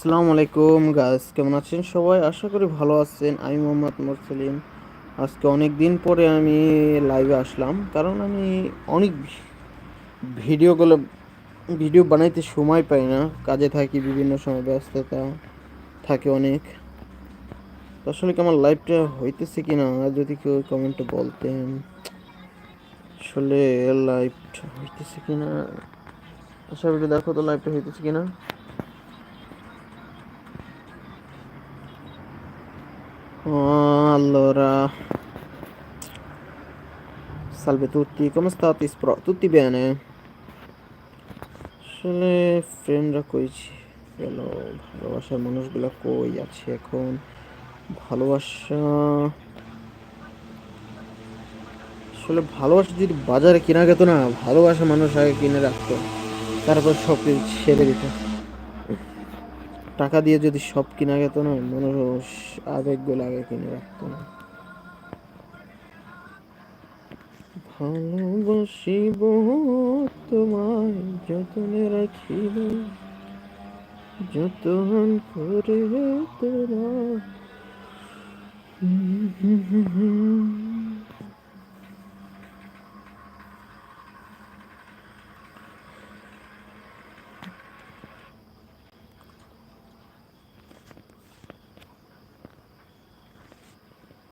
আসসালামু আলাইকুম গাইস কেমন আছেন সবাই? আশা করি ভালো আছেন। আমি মোহাম্মদ মুরসালিম। আজকে অনেক দিন পরে আমি লাইভে আসলাম। কারণ আমি অনেক ভিডিওগুলো ভিডিও বানাইতে সময় পাই না। কাজে থাকি, বিভিন্ন সময় ব্যস্ততা থাকে অনেক। আসলে কি আমার লাইভটা হইতেছে কি না যদি কেউ কমেন্টে বলতেন। আসলে লাইভটা হইতেছে কি না আশা করি দেখো তো লাইভটা হইতেছে কি না allora, salve tutti, come state? Spro? Tutti bene? আসলে ফ্রেন্ডরা কইছি গেল ভালোবাসার মানুষগুলো কই আছে এখন ভালোবাসা আসলে ভালোবাসা যদি বাজারে কেনা যেত না ভালোবাসা মানুষ আগে কিনে রাখতো তারপর সব কিছু ছেড়ে দিত টাকা দিয়ে যদি সব কিনা যেত না, মানুষ আবেগগুলো আগে কিনে রাখতো না। ভালোবাসিব তোমায়, যতনে রাখিব, যতন করে তোমার